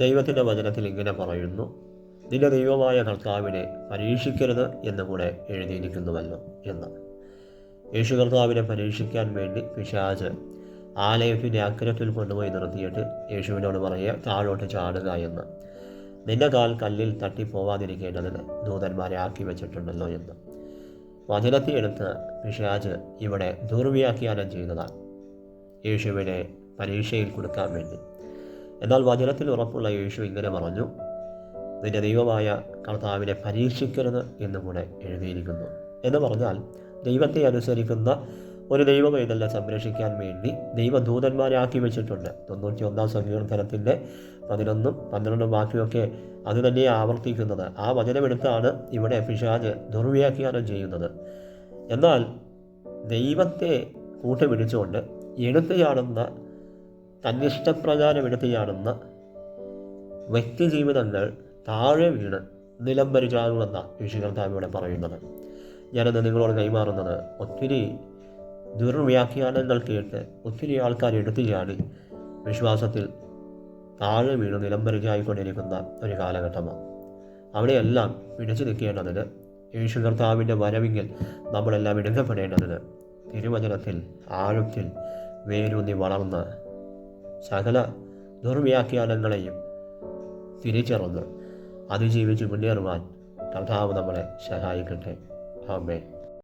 ദൈവത്തിന്റെ വചനത്തിൽ ഇങ്ങനെ പറയുന്നു നിന്റെ ദൈവമായ കർത്താവിനെ പരീക്ഷിക്കരുത് എന്ന് കൂടെ എഴുതിയിരിക്കുന്നുവല്ലോ എന്ന്. യേശു കർത്താവിനെ പരീക്ഷിക്കാൻ വേണ്ടി പിശാജ് ആലയത്തിന്റെ അക്കരത്തിൽ കൊണ്ടുപോയി നിർത്തിയിട്ട് യേശുവിനോട് പറയുക താഴോട്ട് ചാടുക എന്ന്. നിന്റെ കാൽ കല്ലിൽ തട്ടിപ്പോവാതിരിക്കേണ്ടതിന് ദൂതന്മാരെ ആക്കി വെച്ചിട്ടുണ്ടല്ലോ എന്ന്. വചനത്തെ എടുത്ത് പിശാജ് ഇവിടെ ദുർവ്യാഖ്യാനം ചെയ്തതാണ് യേശുവിനെ പരീക്ഷയിൽ കൊടുക്കാൻ വേണ്ടി. എന്നാൽ വചനത്തിൽ ഉറപ്പുള്ള യേശു ഇങ്ങനെ പറഞ്ഞു നിന്റെ ദൈവമായ കർത്താവിനെ പരീക്ഷിക്കരുത് എന്നും കൂടെ എഴുതിയിരിക്കുന്നു. എന്ന് പറഞ്ഞാൽ ദൈവത്തെ അനുസരിക്കുന്ന ഒരു ദൈവം ഇതെല്ലാം സംരക്ഷിക്കാൻ വേണ്ടി ദൈവദൂതന്മാരെ ആക്കി വെച്ചിട്ടുണ്ട്. തൊണ്ണൂറ്റി ഒന്നാം സങ്കീർത്തനത്തിന്റെ പതിനൊന്നും പന്ത്രണ്ടും ബാക്കിയൊക്കെ അത് തന്നെ ആവർത്തിക്കുന്നത്. ആ വചനമെടുത്താണ് ഇവിടെ പിശാജ് ദുർവ്യാഖ്യാനം ചെയ്യുന്നത്. എന്നാൽ ദൈവത്തെ കൂട്ടുപിടിച്ചുകൊണ്ട് എടുത്തുചാടുന്ന തന്നിഷ്ടപ്രകാരം എടുത്തുചാടുന്ന വ്യക്തി ജീവിതങ്ങൾ താഴെ വീണ് നിലംബരിച്ചാകുമെന്ന യേശുകർത്താവ് ഇവിടെ പറയുന്നത്. ഞാനത് നിങ്ങളോട് കൈമാറുന്നത് ഒത്തിരി ദുർവ്യാഖ്യാനങ്ങൾ കേട്ട് ഒത്തിരി ആൾക്കാർ എടുത്തു ചാടി വിശ്വാസത്തിൽ താഴെ വീണ് നിലംബരിച്ചായിക്കൊണ്ടിരിക്കുന്ന ഒരു കാലഘട്ടമാണ്. അവിടെയെല്ലാം പിടിച്ചു നിൽക്കേണ്ടതിന് യേശു കർത്താവിന്റെ വരവിങ്കിൽ നമ്മളെല്ലാം എടുക്കപ്പെടേണ്ടതിന് തിരുവചനത്തിൽ ആഴത്തിൽ വേരൂന്നി വളർന്ന് സകല ദുർവ്യാഖ്യാനങ്ങളെയും തിരിച്ചറിഞ്ഞ് അതിജീവിച്ച് മുന്നേറുവാൻ കർത്താവ് നമ്മളെ സഹായിക്കട്ടെ. ആമേ